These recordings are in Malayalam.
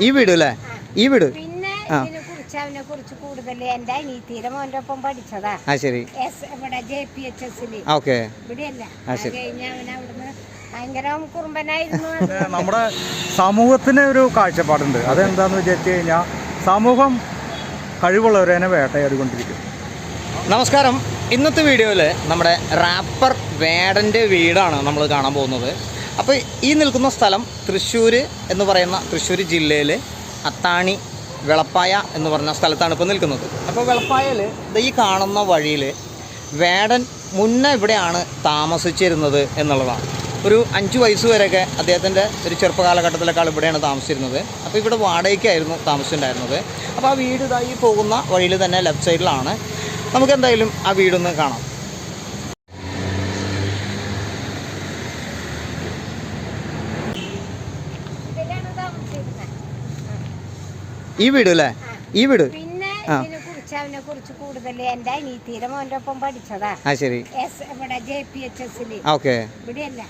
ഈ വീട് അല്ലേ? ഈ വീട്? പിന്നെ അവനെ കുറിച്ച് കൂടുതൽ എന്റെ അനീത്തിയുടെ മോന്റെ ഒപ്പം പഠിച്ചതാ. ആ ശരി. ഇവിടെ ജെ പി എച്ച് എസിൽ. ഓക്കെ. ഇവിടെയല്ല. കഴിഞ്ഞ് അവൻ അവിടുന്ന് ഭയങ്കര കുറുമ്പനായിരുന്നു. നമ്മുടെ സമൂഹത്തിന് ഒരു കാഴ്ചപ്പാടുണ്ട്. അതെന്താന്ന് വിചാരിച്ചു കഴിഞ്ഞാൽ സമൂഹം കഴിവുള്ളവരെ വേട്ടയാടിക്കൊണ്ടിരിക്കും. നമസ്കാരം. ഇന്നത്തെ വീഡിയോയിൽ നമ്മുടെ റാപ്പർ വേടന്റെ വീടാണ് നമ്മൾ കാണാൻ പോകുന്നത്. അപ്പോൾ ഈ നിൽക്കുന്ന സ്ഥലം തൃശ്ശൂർ എന്ന് പറയുന്ന തൃശ്ശൂർ ജില്ലയിൽ അത്താണി വെളപ്പായ എന്ന് പറഞ്ഞ സ്ഥലത്താണ് ഇപ്പോൾ നിൽക്കുന്നത്. അപ്പോൾ വെളപ്പായയിൽ ഈ കാണുന്ന വഴിയിൽ വേടൻ മുന്നേ ഇവിടെയാണ് താമസിച്ചിരുന്നത് എന്നുള്ളതാണ്. ഒരു അഞ്ച് വയസ്സ് വരെയൊക്കെ അദ്ദേഹത്തിന്റെ ഒരു ചെറുപ്പകാലഘട്ടത്തിലേക്കാൾ ഇവിടെയാണ് താമസിച്ചിരുന്നത്. അപ്പോൾ ഇവിടെ വാടകയ്ക്കായിരുന്നു താമസിച്ചിട്ടുണ്ടായിരുന്നത്. അപ്പോൾ ആ വീട് ഇതായി പോകുന്ന വഴിയിൽ തന്നെ ലെഫ്റ്റ് സൈഡിലാണ് നമുക്ക് എന്തായാലും ആ വീടൊന്ന് കാണാം ഇതിലാണ് താമസിച്ചിരുന്നത്. ഈ വീട് അല്ലേ? ഈ വീട്. ആ. ഇതിനെ കുറിച്ച് കൂടുതൽ എന്റെ അനീതിയുടെ മോന്റെ ഒപ്പം പഠിച്ചതാ ശരി. ഇവിടെ ജെ പി എച്ച് എസിൽ ഇവിടെയല്ല.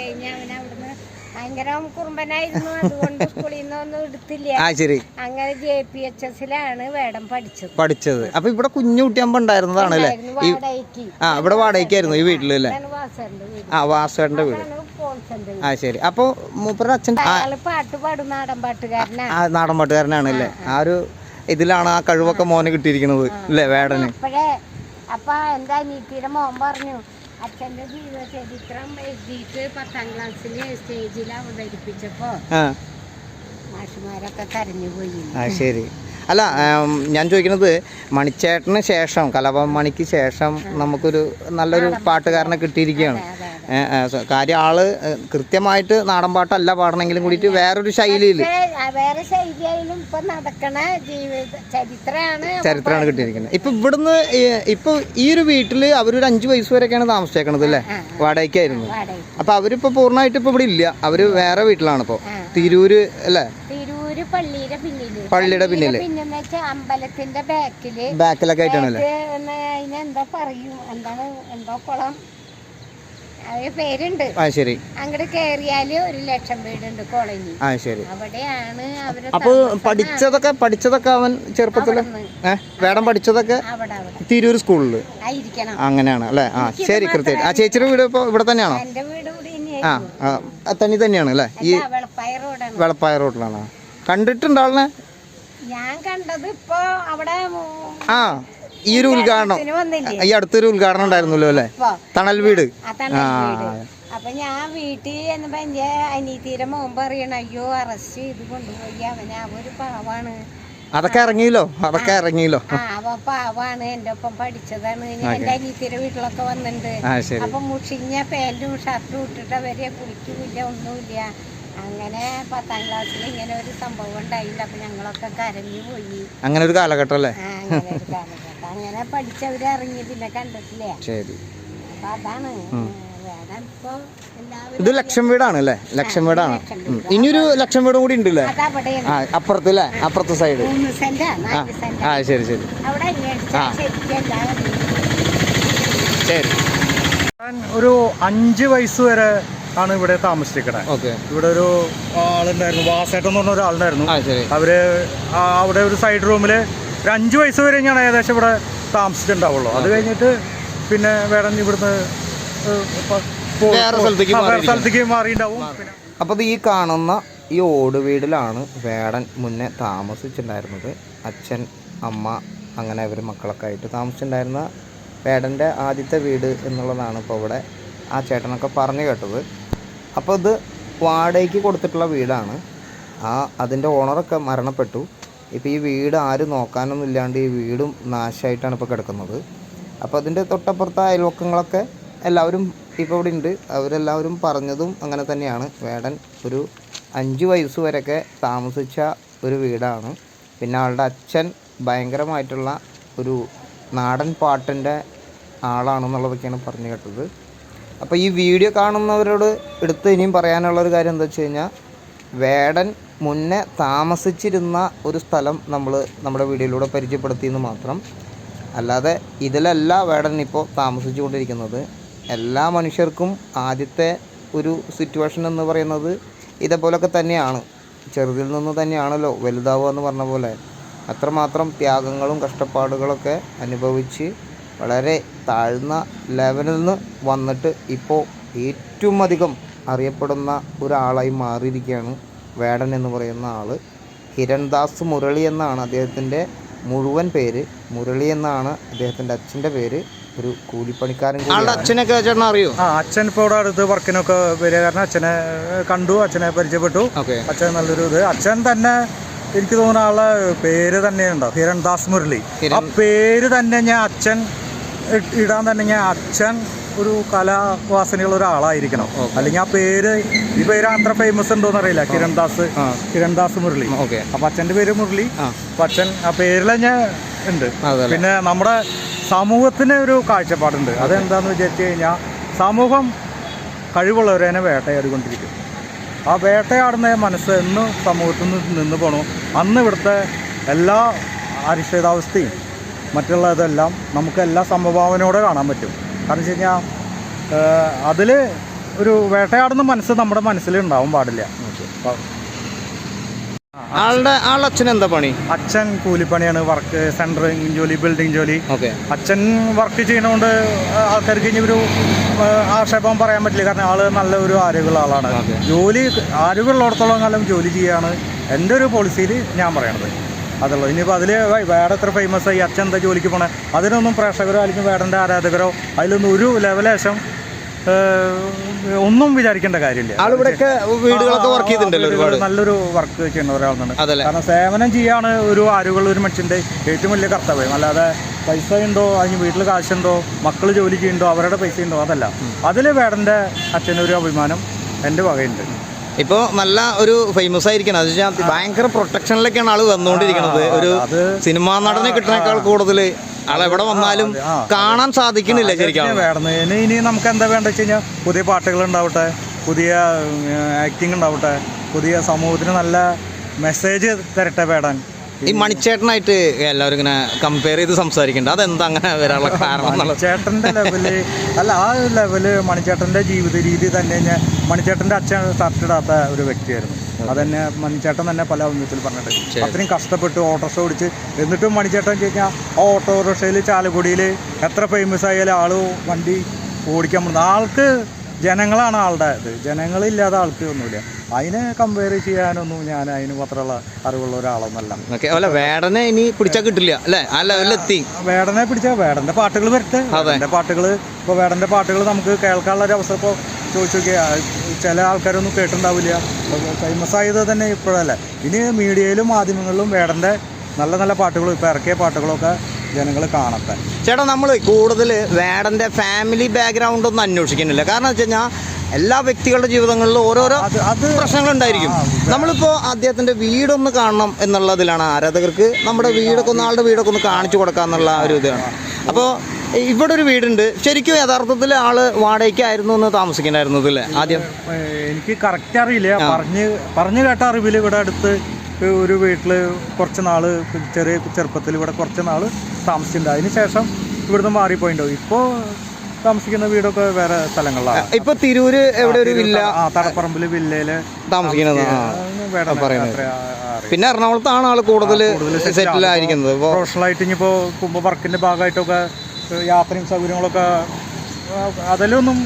കഴിഞ്ഞ അവൻ അവിടുന്ന് ഭയങ്കര കുറുമ്പനായിരുന്നു. അതുകൊണ്ട് സ്കൂളിൽ നിന്നൊന്നും എടുത്തില്ല. ശരി. അങ്ങനെ ജെ പി എച്ച് എസിലാണ് വേടം പഠിച്ചത്. പഠിച്ചത്. അപ്പൊ ഇവിടെ കുഞ്ഞു കുട്ടിയാകുമ്പോൾ ഉണ്ടായിരുന്നതാണ് അല്ലേ ആ ഇവിടെ വാടകയ്ക്കായിരുന്നു ഈ വീട്ടിലല്ലേ ആ വീട്. ആ ശരി. അപ്പൊ മൂപ്പരുടെ അച്ഛൻ പാട്ട് പാടും നാടൻ പാട്ടുകാരനാ നാടൻ പാട്ടുകാരനാണ് അല്ലേ? ആ ഒരു ഇതിലാണ് ആ കഴിവൊക്കെ മോന് കിട്ടിയിരിക്കുന്നത് അല്ലേ വേടന്? അപ്പോഴേ അപ്പൊ എന്താ അനീത്തിയുടെ മോൻ പറഞ്ഞു അച്ഛന്റെ ജീവിത ചരിത്രം എഴുതിയിട്ട് പത്താം ക്ലാസ്സിൽ സ്റ്റേജിൽ അവതരിപ്പിച്ചപ്പോ മാഷുമാരൊക്കെ കരഞ്ഞു പോയി. ആ ശരി. അല്ല ഞാൻ ചോദിക്കുന്നത് മണിച്ചേട്ടന് ശേഷം കലാഭവൻ മണിക്ക് ശേഷം നമുക്കൊരു നല്ലൊരു പാട്ടുകാരനെ കിട്ടിയിരിക്കുകയാണ്. കാര്യം ആൾ കൃത്യമായിട്ട് നാടൻ പാട്ടല്ല പാടണമെങ്കിലും കൂടിയിട്ട് വേറൊരു ശൈലിയിൽ വേറെ ശൈലിയായാലും ഇപ്പൊ നടക്കണ ജീവിത ചരിത്രമാണ് ചരിത്രമാണ് കിട്ടിയിരിക്കുന്നത്. ഇപ്പൊ ഇവിടുന്ന് ഇപ്പൊ ഈ ഒരു വീട്ടിൽ അവരൊരു അഞ്ചു വയസ്സ് വരെയൊക്കെയാണ് താമസിച്ചേക്കണത് അല്ലേ? വാടകയ്ക്കായിരുന്നു. വാടക അപ്പൊ അവരിപ്പോ പൂർണമായിട്ട് ഇപ്പൊ ഇവിടെ ഇല്ല. അവർ വേറെ വീട്ടിലാണ് ഇപ്പൊ. തിരൂര് അല്ലേ? തിരൂര് പള്ളിയുടെ പിന്നിൽ. പള്ളിയുടെ പിന്നിൽ. അമ്പലത്തിന്റെ ബാക്കിൽ. ബാക്കിലൊക്കെ ആയിട്ടാണല്ലേ? എന്താ പറയും? എന്താണ്? എന്താ കുളം. പേരുണ്ട്. ആ ശരി. അങ്ങോട്ട് കേറിയാൽ ഒരു ലക്ഷം വീടുണ്ട് കോളനി. ആ ശരി. അവിടെയാണ് അവർ അപ്പൊ പഠിച്ചതൊക്കെ പഠിച്ചതൊക്കെ അവൻ ചെറുപ്പത്തിൽ? വേടം പഠിച്ചതൊക്കെ തിരൂർ സ്കൂളിൽ? ആയിരിക്കണം. അങ്ങനെയാണ് അല്ലെ? ആ ശരി കൃത്യം ആ ചേച്ചിയുടെ വീട് ഇപ്പൊ ഇവിടെ തന്നെയാണോ? ആ തനി തന്നെയാണ് അല്ലേ? ഈ അല്ല വെളപ്പായ റോഡിലാണോ വെളപ്പായ റോഡിലാണ്? കണ്ടിട്ടുണ്ട് ആളിനെ? ഞാൻ കണ്ടത് ഇപ്പൊ അവിടെ ആ. ഈ ഒരു ഉദ്ഘാടനം. ഈ അടുത്തൊരു ഉദ്ഘാടനം ഉണ്ടായിരുന്നല്ലോ അല്ലേ? തണൽ വീട്. ആ. അപ്പൊ ഞാൻ വീട്ടിൽ എന്നപ്പോ എന്റെ അനീതിയുടെ മോൻ പറയണ അയ്യോ അറസ്റ്റ് ചെയ്ത് കൊണ്ടുപോയി. അവനെ അവർ പാവാണ്. അതൊക്കെ ഇറങ്ങിയല്ലോ? അതൊക്കെ ഇറങ്ങിയല്ലോ? അവ പാവാണ്. എന്റെ ഒപ്പം പഠിച്ചതാണ്. എന്റെ അനീതിയുടെ വീട്ടിലൊക്കെ വന്നിട്ടുണ്ട് അപ്പൊ മുഷിഞ്ഞ പാന്റും ഷർട്ടും ഇട്ടിട്ട് അവരെ കുളിക്കൂല ഒന്നുമില്ല. അങ്ങനെ പത്താം ക്ലാസ്സിൽ ഇങ്ങനെ ഒരു സംഭവം ഉണ്ടായില്ല. അപ്പൊ ഞങ്ങളൊക്കെ കരഞ്ഞു പോയി. അങ്ങനെ ഒരു കാലഘട്ടം അല്ലേ? അങ്ങനെ ഒരു കാലഘട്ടം. അങ്ങനെ പഠിച്ചവര് ഇറങ്ങി പിന്നെ കണ്ടിട്ടില്ല? ശരി. അപ്പൊ അതാണ്. വേണം ഇപ്പൊ എല്ലാവരും ഇത് ലക്ഷം വീടാണ് അല്ലേ ലക്ഷം വീടാണ്. ഉം. ഇനിയൊരു ലക്ഷം വീടും കൂടി ഉണ്ട് അല്ലേ അതവിടെയാണ് ആ അപ്പുറത്ത് അല്ലേ അപ്പുറത്തെ സൈഡ്. മൂന്ന് സെന്റ് ആ നാല് സെന്റ്. ആ ശരി ശരി. അവിടെ അന്വേഷിച്ചാൽ ആ. ശരിക്കും എല്ലാവരും ശരി. ഞാൻ ഒരു അഞ്ച് വയസ്സ് വരെ ആണ് ഇവിടെ താമസിച്ചിരിക്കണേ. ഓക്കെ. ഇവിടെ ഒരു ആളുണ്ടായിരുന്നു വാസേട്ടൻ എന്ന് പറഞ്ഞ ഒരാളുണ്ടായിരുന്നു. ആ ശരി. അവർ ആ അവിടെ ഒരു സൈഡ് റൂമിൽ ഒരു അഞ്ച് വയസ്സ് വരെ ഞാൻ ഏകദേശം ഇവിടെ താമസിച്ചിട്ടുണ്ടാവുള്ളൂ. അത് കഴിഞ്ഞിട്ട് പിന്നെ വേറെ ഇവിടുന്ന് വേറെ സ്ഥലത്തേക്ക് വേറെ. സ്ഥലത്തേക്ക് മാറിയിട്ടുണ്ടാവും. അപ്പോൾ ഈ കാണുന്ന ഈ ഓട് വീടിലാണ് വേടൻ മുന്നേ താമസിച്ചിട്ടുണ്ടായിരുന്നത്. അച്ഛൻ അമ്മ അങ്ങനെ അവർ മക്കളൊക്കെ ആയിട്ട് താമസിച്ചിട്ടുണ്ടായിരുന്ന വേടന്റെ ആദ്യത്തെ വീട് എന്നുള്ളതാണ് ഇപ്പോൾ ഇവിടെ ആ ചേട്ടനൊക്കെ പറഞ്ഞു കേട്ടത്. അപ്പോൾ ഇത് വാടകയ്ക്ക് കൊടുത്തിട്ടുള്ള വീടാണ്. ആ അതിന്റെ ഓണറൊക്കെ മരണപ്പെട്ടു. ഇപ്പോൾ ഈ വീട് ആരും നോക്കാനൊന്നും ഇല്ലാണ്ട് ഈ വീടും നാശമായിട്ടാണ് ഇപ്പോൾ കിടക്കുന്നത്. അപ്പോൾ അതിന്റെ തൊട്ടപ്പുറത്തെ അയൽവക്കങ്ങളൊക്കെ എല്ലാവരും ഇപ്പോൾ ഇവിടെ ഉണ്ട്. അവരെല്ലാവരും പറഞ്ഞതും അങ്ങനെ തന്നെയാണ്. വേടൻ ഒരു അഞ്ച് വയസ്സ് വരെയൊക്കെ താമസിച്ച ഒരു വീടാണ്. പിന്നെ ആളുടെ അച്ഛൻ ഭയങ്കരമായിട്ടുള്ള ഒരു നാടൻ പാട്ടിന്റെ ആളാണെന്നുള്ളതൊക്കെയാണ് പറഞ്ഞു കേട്ടത്. അപ്പോൾ ഈ വീഡിയോ കാണുന്നവരോട് എടുത്ത് ഇനിയും പറയാനുള്ള ഒരു കാര്യം എന്താ വെച്ച് കഴിഞ്ഞാൽ വേടൻ മുന്നേ താമസിച്ചിരുന്ന ഒരു സ്ഥലം നമ്മൾ നമ്മുടെ വീഡിയോയിലൂടെ പരിചയപ്പെടുത്തിയെന്ന് മാത്രം. അല്ലാതെ ഇതിലല്ല വേടൻ ഇപ്പോൾ താമസിച്ചു കൊണ്ടിരിക്കുന്നത് എല്ലാ മനുഷ്യർക്കും ആദ്യത്തെ ഒരു സിറ്റുവേഷൻ എന്ന് പറയുന്നത് ഇതേപോലൊക്കെ തന്നെയാണ്. ചെറുതിൽ നിന്ന് തന്നെയാണല്ലോ വലുതാവുക എന്ന് പറഞ്ഞ പോലെ. അത്രമാത്രം ത്യാഗങ്ങളും കഷ്ടപ്പാടുകളൊക്കെ അനുഭവിച്ച് വളരെ താഴ്ന്ന ലെവലിൽ നിന്ന് വന്നിട്ട് ഇപ്പോൾ ഏറ്റവും അധികം അറിയപ്പെടുന്ന ഒരാളായി മാറിയിരിക്കുകയാണ് വേടൻ എന്ന് പറയുന്ന ആൾ ഹിരൺദാസ് മുരളി എന്നാണ് അദ്ദേഹത്തിന്റെ മുഴുവൻ പേര്. മുരളി എന്നാണ് അദ്ദേഹത്തിന്റെ അച്ഛന്റെ പേര്. ഒരു കൂലിപ്പണിക്കാരൻ അച്ഛനൊക്കെ ചേട്ടൻ അറിയോ? ആ അച്ഛൻ ഇപ്പോൾ ഇവിടെ അടുത്ത് വർക്കിനൊക്കെ വരിക കാരണം അച്ഛനെ കണ്ടു അച്ഛനെ പരിചയപ്പെട്ടു. ഓക്കെ. അച്ഛൻ നല്ലൊരു ഇത്. അച്ഛൻ തന്നെ എനിക്ക് തോന്നുന്ന ആളെ പേര് തന്നെയുണ്ടോ? ഹിരൺദാസ് മുരളി. ആ പേര് തന്നെ ഞാൻ അച്ഛൻ ഇടാൻ തന്നെ ഞാൻ അച്ഛൻ ഒരു കലാവാസനയുള്ള ഒരാളായിരിക്കണം. അല്ലെങ്കിൽ ആ പേര് ഈ പേര് അത്ര ഫേമസ് ഉണ്ടോന്ന് അറിയില്ല. കിരൺദാസ് കിരൺ കിരൺദാസ് മുരളി. ഓക്കെ. അപ്പൊ അച്ഛന്റെ പേര് മുരളി. അപ്പൊ അച്ഛൻ ആ പേരിൽ ഞാൻ ഉണ്ട്. പിന്നെ നമ്മുടെ സമൂഹത്തിന് ഒരു കാഴ്ചപ്പാടുണ്ട്. അതെന്താന്ന് വിചാരിച്ചു കഴിഞ്ഞാൽ സമൂഹം കഴിവുള്ളവരെ വേട്ടയാടിക്കൊണ്ടിരിക്കും. ആ വേട്ടയാടുന്ന മനസ്സ് എന്ന് സമൂഹത്തിൽ നിന്ന് നിന്ന് പോകണു അന്ന് ഇവിടുത്തെ എല്ലാ അരിശ്ചിതാവസ്ഥയും മറ്റുള്ളതെല്ലാം നമുക്ക് എല്ലാ സമഭാവനയോടെ കാണാൻ പറ്റും. കാരണം വെച്ച് കഴിഞ്ഞാൽ അതിൽ ഒരു വേട്ടയാടുന്ന മനസ്സ് നമ്മുടെ മനസ്സിൽ ഉണ്ടാവും പാടില്ല ആളുടെ ആളുടെ അച്ഛൻ എന്താ പണി? അച്ഛൻ കൂലിപ്പണിയാണ് വർക്ക് സെൻട്രിങ് ജോലി ബിൽഡിംഗ് ജോലി. അച്ഛൻ വർക്ക് ചെയ്യണോണ്ട് ആൾക്കാർക്ക് ഇനി ഒരു ആക്ഷേപം പറയാൻ പറ്റില്ല. കാരണം ആൾ നല്ല ഒരു ആരോഗ്യമുള്ള ആളാണ്. ജോലി ആരോഗ്യമുള്ളിടത്തോളം കാലം ജോലി ചെയ്യാണ്. എന്റെ ഒരു പോളിസിയിൽ ഞാൻ പറയണത്. അതുള്ളൂ. ഇനിയിപ്പോൾ അതിൽ വേറെ എത്ര ഫേമസ് ആയി? അച്ഛൻ എന്താ ജോലിക്ക് പോണേ? അതിനൊന്നും പ്രേക്ഷകരോ അല്ലെങ്കിൽ വേടന്റെ ആരാധകരോ അതിലൊന്നും ഒരു ലെവലേശം ഒന്നും വിചാരിക്കേണ്ട കാര്യമില്ല. ആളിവിടെയൊക്കെ വീടുകളൊക്കെ വർക്ക് ചെയ്തിട്ടുണ്ടല്ലോ ഒരുപാട്. നല്ലൊരു വർക്ക് ചെയ്യുന്ന ഒരാളാണ് കാരണം സേവനം ചെയ്യാണ് ഒരു ആരോഗ്യമുള്ള ഒരു മനുഷ്യന്റെ ഏറ്റവും വലിയ കർത്തവ്യം. അല്ലാതെ പൈസ ഉണ്ടോ? അതിന് വീട്ടിൽ കാശുണ്ടോ? മക്കൾ ജോലി ചെയ്യുന്നുണ്ടോ അവരുടെ പൈസ ഉണ്ടോ? അതല്ല. അതിൽ വേടന്റെ അച്ഛനൊരു അഭിമാനം എന്റെ വകയുണ്ട്. ഇപ്പൊ നല്ല ഒരു ഫേമസ് ആയിരിക്കണം. അത് വെച്ചാൽ ഭയങ്കര പ്രൊട്ടക്ഷനിലൊക്കെയാണ് ആൾ വന്നുകൊണ്ടിരിക്കുന്നത്. ഒരു സിനിമാ നടനെ കിട്ടുന്നേക്കാൾ കൂടുതൽ ആൾ എവിടെ വന്നാലും കാണാൻ സാധിക്കുന്നില്ല ശരിക്കും. വേണം ഇനി നമുക്ക് എന്താ വേണ്ട വെച്ച് കഴിഞ്ഞാൽ പുതിയ പാട്ടുകൾ ഉണ്ടാവട്ടെ പുതിയ ആക്ടിങ് ഉണ്ടാവട്ടെ പുതിയ സമൂഹത്തിന് നല്ല മെസ്സേജ് തരട്ടെ വേടാൻ ഈ മണിച്ചേട്ടനായിട്ട് എല്ലാവരും ഇങ്ങനെ കമ്പയർ ചെയ്ത് സംസാരിക്കണ്ട. അതെന്താ അങ്ങനെ വരാനുള്ള കാരണം മണിച്ചേട്ടന്റെ ലെവൽ അല്ല ആ ലെവൽ മണിച്ചേട്ടന്റെ ജീവിത രീതി തന്നെ ഞാൻ മണിച്ചേട്ടന്റെ അച്ഛൻ ഷർട്ട് ഇടാത്ത ഒരു വ്യക്തിയായിരുന്നു. അതന്നെ മണിച്ചേട്ടൻ തന്നെ പല ഒന്നിച്ചിൽ പറഞ്ഞിട്ട്. അത്രയും കഷ്ടപ്പെട്ട് ഓട്ടോറിക്ഷ ഓടിച്ച് എന്നിട്ടും മണിച്ചേട്ടൻ കഴിഞ്ഞാൽ ആ ഓട്ടോറിക്ഷയിൽ ചാലക്കുടിയിൽ എത്ര ഫേമസ് ആയാലും ആൾ വണ്ടി ഓടിക്കാൻ പോകുന്നത്. ആൾക്ക് ജനങ്ങളാണ് ആളുടെ ഇത്. ജനങ്ങളില്ലാതെ ആൾക്ക് ഒന്നുമില്ല. അതിനെ കമ്പയർ ചെയ്യാനൊന്നും ഞാൻ അതിന് മാത്രമുള്ള അറിവുള്ള ഒരാളൊന്നല്ല. അല്ല വേടനെ ഇനി പിടിച്ചാൽ കിട്ടില്ല. അല്ലേ? ആ ലെവലിലെത്തി വേടനെ പിടിച്ചാൽ വേടന്റെ പാട്ടുകൾ വരട്ടെ. വേടന്റെ പാട്ടുകൾ ഇപ്പോൾ വേടന്റെ പാട്ടുകൾ നമുക്ക് കേൾക്കാനുള്ള ഒരു അവസരം ഇപ്പോൾ ചോദിച്ചു നോക്കിയാൽ ചില ആൾക്കാരൊന്നും കേട്ടിട്ടുണ്ടാവില്ല. ഫേമസ് ആയത് തന്നെ ഇപ്പോഴല്ല. ഇനി മീഡിയയിലും മാധ്യമങ്ങളിലും വേടന്റെ നല്ല നല്ല പാട്ടുകളും ഇപ്പോൾ ഇറക്കിയ പാട്ടുകളൊക്കെ ജനങ്ങൾ കാണട്ടെ. ചേട്ടാ നമ്മൾ കൂടുതൽ വേടന്റെ ഫാമിലി ബാക്ക്ഗ്രൗണ്ട് ഒന്നും അന്വേഷിക്കുന്നില്ല. കാരണം വെച്ച് കഴിഞ്ഞാൽ എല്ലാ വ്യക്തികളുടെ ജീവിതങ്ങളിലും ഓരോരോ പ്രശ്നങ്ങളുണ്ടായിരിക്കും. നമ്മളിപ്പോൾ അദ്ദേഹത്തിന്റെ വീടൊന്ന് കാണണം എന്നുള്ളതിലാണ് ആരാധകർക്ക് നമ്മുടെ വീടൊക്കെ ഒന്ന് ആളുടെ വീടൊക്കെ ഒന്ന് കാണിച്ചു കൊടുക്കാന്നുള്ള ഒരു ഇതാണ്. അപ്പോൾ ഇവിടെ ഒരു വീടുണ്ട്. ശരിക്കും യഥാർത്ഥത്തിൽ ആൾ വാടകയ്ക്കായിരുന്നു എന്ന് താമസിക്കണ്ടായിരുന്നത് അല്ലേ ആദ്യം. എനിക്ക് കറക്റ്റ് അറിയില്ല. പറഞ്ഞ് പറഞ്ഞു കേട്ട അറിവിൽ ഇവിടെ അടുത്ത് ഒരു വീട്ടിൽ കുറച്ച് നാൾ ചെറിയ ചെറുപ്പത്തിൽ ഇവിടെ കുറച്ച് നാൾ താമസിച്ചിട്ടുണ്ട്. അതിന് ശേഷം ഇവിടുന്ന് മാറിപ്പോയിണ്ടാവും ഇപ്പോൾ താമസിക്കുന്ന വീടൊക്കെ വേറെ സ്ഥലങ്ങളിലാണ്. ഇപ്പൊ തിരൂര് എവിടെ ഒരു വില്ല ആ തടപ്പറമ്പിൽ വില്ലയിൽ താമസിക്കുന്നത്. പിന്നെ എറണാകുളത്താണ് ആൾ കൂടുതൽ സെറ്റിൽ ആയിരിക്കുന്നത്. പ്രൊഫഷണൽ ആയിട്ട് ഇനിയിപ്പോൾ കുമ്പ വർക്കിന്റെ ഭാഗമായിട്ടൊക്കെ യാത്രയും സൗകര്യങ്ങളൊക്കെ അതിലൊന്നും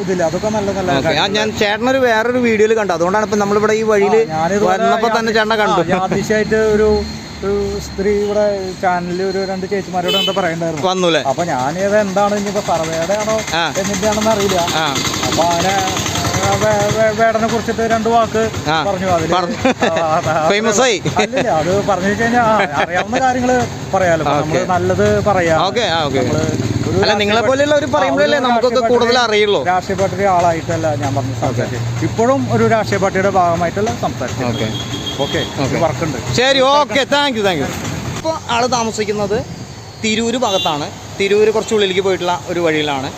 ഇതില്ല. അതൊക്കെ നല്ല നല്ല ഞാൻ ചേട്ടനൊരു വേറൊരു വീഡിയോയിൽ കണ്ടു. അതുകൊണ്ടാണ് ഇപ്പൊ നമ്മളിവിടെ ഈ വഴിയിൽ ഞാനിതുപോലെ വന്നപ്പോ തന്നെ ചേട്ടനെ കണ്ടു. അതിശയായിട്ട് യാദൃശ്യമായിട്ട് ഒരു ഒരു സ്ത്രീ ഇവിടെ ചാനലിൽ ഒരു രണ്ട് ചേച്ചിമാരോട് എന്താ പറയണ്ടായിരുന്നു. വന്നു അപ്പൊ ഞാനിത് എന്താണ് ഇനിയിപ്പോ സർവേയുടെ ആണോ. എന്നിട്ടാണെന്ന് അറിയില്ല. അപ്പൊ വേ- വേടനെ കുറിച്ചിട്ട് രണ്ട് വാക്ക് പറഞ്ഞു Famous ആയി. അല്ലല്ല അത് പറഞ്ഞു കഴിഞ്ഞാൽ അറിയാവുന്ന കാര്യങ്ങൾ പറയാലോ. നമ്മൾ നല്ലത് പറയാം. അല്ല നിങ്ങളെ പോലെയുള്ള ഒരു പറയുമ്പോഴല്ലേ നമുക്കൊക്കെ കൂടുതൽ അറിയുള്ളൂ. രാഷ്ട്രീയ പാർട്ടിയുടെ ആളായിട്ടല്ല ഞാൻ പറഞ്ഞു സംസാരിച്ചത്. ഇപ്പോഴും ഒരു രാഷ്ട്രീയ പാർട്ടിയുടെ ഭാഗമായിട്ടല്ല സംസാരിച്ചത് ഓക്കെ. വർക്കുണ്ട്. ശരി okay. Thank you thank you. ഇപ്പോൾ ആൾ താമസിക്കുന്നത് തിരൂര് ഭാഗത്താണ്. തിരൂര് കുറച്ച് ഉള്ളിലേക്ക് പോയിട്ടുള്ള ഒരു വഴിയിലാണ്.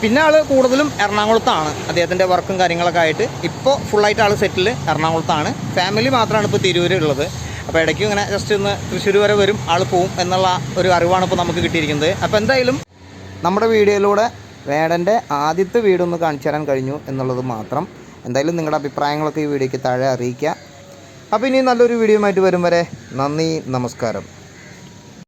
പിന്നെ ആൾ കൂടുതലും എറണാകുളത്താണ്. അദ്ദേഹത്തിന്റെ വർക്കും കാര്യങ്ങളൊക്കെ ആയിട്ട് ഇപ്പോൾ ഫുള്ളായിട്ട് ആൾ സെറ്റിൽ എറണാകുളത്താണ്. ഫാമിലി മാത്രമാണ് ഇപ്പോൾ തിരൂരുള്ളത് അപ്പോൾ ഇടയ്ക്ക് ഇങ്ങനെ ജസ്റ്റ് ഒന്ന് തൃശ്ശൂർ വരെ വരും ആൾ പോവും എന്നുള്ള ഒരു അറിവാണ് ഇപ്പോൾ നമുക്ക് കിട്ടിയിരിക്കുന്നത്. അപ്പോൾ എന്തായാലും നമ്മുടെ വീഡിയോയിലൂടെ വേടന്റെ ആദ്യത്തെ വീടൊന്ന് കാണിച്ചു തരാൻ കഴിഞ്ഞു എന്നുള്ളത് മാത്രം. എന്തായാലും നിങ്ങളുടെ അഭിപ്രായങ്ങളൊക്കെ ഈ വീഡിയോയ്ക്ക് താഴെ അറിയിക്കുക. അപ്പോൾ ഇനി നല്ലൊരു വീഡിയോ ആയിട്ട് വരും വരെ. നന്ദി നമസ്കാരം.